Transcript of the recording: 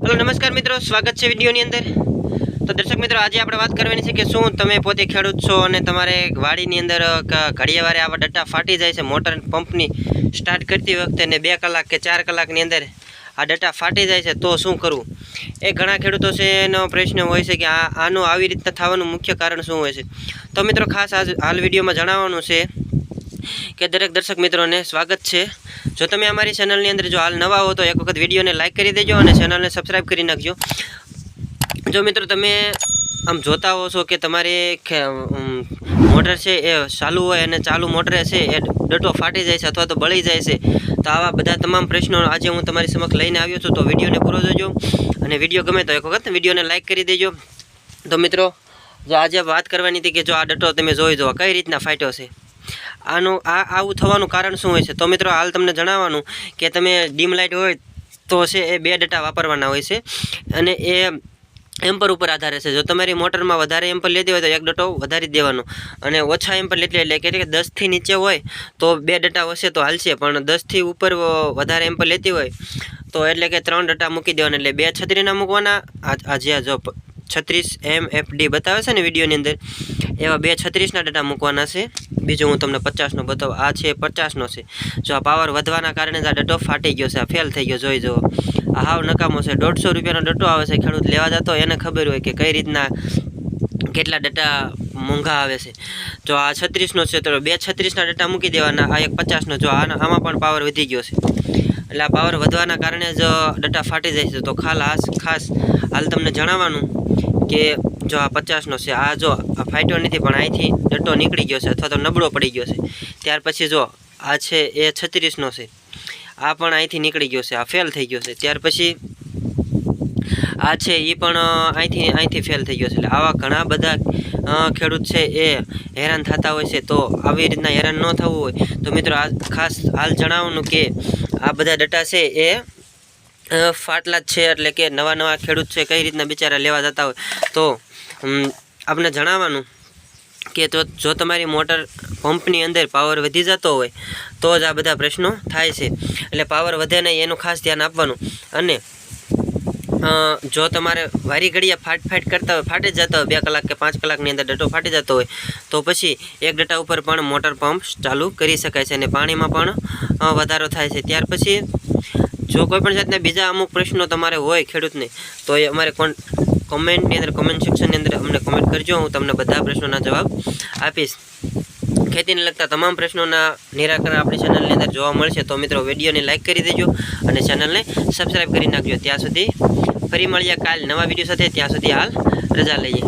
Hello નમસ્કાર મિત્રો. સ્વાગત છે વિડીયોની અંદર. તો દર્શક મિત્રો, આજે આપણે વાત કરવાની છે કે શું તમે પોતે ખેડૂત છો અને તમારે વાડીની અંદર ઘડીએ વારે આવા ડટ્ટા ફાટી જાય છે, મોટર પંપની સ્ટાર્ટ કરતી વખતે ને બે કલાક કે ચાર કલાકની અંદર આ ડટ્ટા ફાટી જાય છે, તો શું કરવું? એ ઘણા ખેડૂતો છે, એનો પ્રશ્ન હોય છે કે આ, આનું આવી રીતના થવાનું મુખ્ય કારણ શું હોય છે? તો મિત્રો, ખાસ આજ હાલ વિડીયોમાં જણાવવાનું છે કે દરેક દર્શક મિત્રોને સ્વાગત છે. જો તમે અમારી ચેનલની અંદર જો હાલ નવા હો તો એક વખત વિડીયોને લાઇક કરી દેજો અને ચેનલને સબસ્ક્રાઈબ કરી નાખજો. જો મિત્રો તમે આમ જોતા હો છો કે તમારે મોટર છે એ ચાલુ હોય અને ચાલુ મોટરે છે એ ડટો ફાટી જાય છે અથવા તો બળી જાય છે, તો આવા બધા તમામ પ્રશ્નો આજે હું તમારી સમક્ષ લઈને આવ્યો છું તો વિડીયોને પૂરો જોજો અને વીડિયો ગમે તો એક વખત વિડીયોને લાઇક કરી દેજો. તો મિત્રો, જો આજે વાત કરવાની હતી કે જો આ ડટો તમે જોઈ જુઓ કઈ રીતના ફાટ્યો છે? આનું આ આવું થવાનું કારણ શું હોય છે? તો મિત્રો હાલ તમને જણાવવાનું કે તમે ડીમ લાઇટ હોય તો છે એ બે ડટા વાપરવાના હોય છે અને એ એમ્પર ઉપર આધારે છે. જો તમારી મોટરમાં વધારે એમ્પર લેતી હોય તો એક ડટો વધારી દેવાનો. અને ઓછા એમ્પર લેતી એટલે કે દસથી નીચે હોય તો બે ડટા હશે તો હાલશે, પણ દસથી ઉપર વધારે એમ્પર લેતી હોય તો એટલે કે ત્રણ ડટા મૂકી દેવાના. એટલે બે છત્રીના મૂકવાના આજે આ જો છત્રીસ એમ એફ ડી બતાવે છે ને વિડીયોની અંદર, એવા બે છત્રીસના ડટા મૂકવાના છે. બીજું હું તમને પચાસનો બતાવું. આ છે, પચાસનો છે. જો આ પાવર વધવાના કારણે જ આ ડટો ફાટી ગયો છે, આ ફેલ થઈ ગયો, જોઈ જુઓ. આ હાવ નકામો છે. દોઢસો રૂપિયાનો ડટો આવે છે, ખેડૂત લેવા જતો એને ખબર હોય કે કઈ રીતના કેટલા ડટા મોંઘા આવે છે. જો આ છત્રીસનો છે, તો બે છત્રીસના ડટા મૂકી દેવાના, આ એક પચાસનો. જો આમાં પણ પાવર વધી ગયો છે. એટલે આ પાવર વધવાના કારણે જ ડટ્ટા ફાટી જાય છે, તો ખાસ ખાસ હાલ તમને જણાવવાનું કે જો આ પચાસનો છે, આ જો આ ફાટ્યો નથી, પણ અહીંથી ડટ્ટો નીકળી ગયો છે અથવા તો નબળો પડી ગયો છે. ત્યાર પછી જો આ છે, એ છત્રીસનો છે. આ પણ અહીંથી નીકળી ગયો છે, આ ફેલ થઈ ગયો છે. ત્યાર પછી આ છે એ પણ અહીંથી અહીંથી ફેલ થઈ ગયો છે. એટલે આવા ઘણા બધા ખેડૂત છે, એ હેરાન થતા હોય છે. તો આવી રીતના હેરાન ન થવું હોય. તો મિત્રો, આ ખાસ હાલ જણાવવાનું કે આ બધા ડટા છે એ ફાટલા જ છે, એટલે કે નવા નવા ખેડૂત છે, કઈ રીતના બિચારા લેવા જતા હોય. તો આપણે જણાવવાનું કે તો જો તમારી મોટર પંપની અંદર પાવર વધી જતો હોય, તો જ આ બધા પ્રશ્નો થાય છે. એટલે પાવર વધે નહીં, એનું ખાસ ધ્યાન આપવાનું. અને જો તમારે વારી ઘડીએ ફાટ ફાટ કરતા હોય, ફાટી જતા હોય, બે કલાક કે પાંચ કલાકની અંદર ડટો ફાટી જતો હોય, તો પછી એક ડટા ઉપર પણ મોટર પંપ ચાલુ કરી શકાય છે અને પાણીમાં પણ વધારો થાય છે. ત્યાર પછી, જો કોઈ પણ જાતના બીજા અમુક પ્રશ્નો તમારે હોય ખેડૂતને, તો એ અમારે કોન, કોમેન્ટની અંદર, કોમેન્ટ સેક્શનની અંદર અમને કોમેન્ટ કરજો, હું તમને બધા પ્રશ્નોના જવાબ આપીશ. ખેતીને લગતા તમામ પ્રશ્નોના નિરાકરણ આપણી ચેનલની અંદર જોવા મળશે, તો મિત્રો વિડીયોને લાઇક કરી દેજો અને ચેનલને સબસ્ક્રાઈબ કરી નાખજો. ત્યાં સુધી ફરી મળીએ કાલ નવા વીડિયો સાથે. ત્યાં સુધી હાલ રજા લઈએ.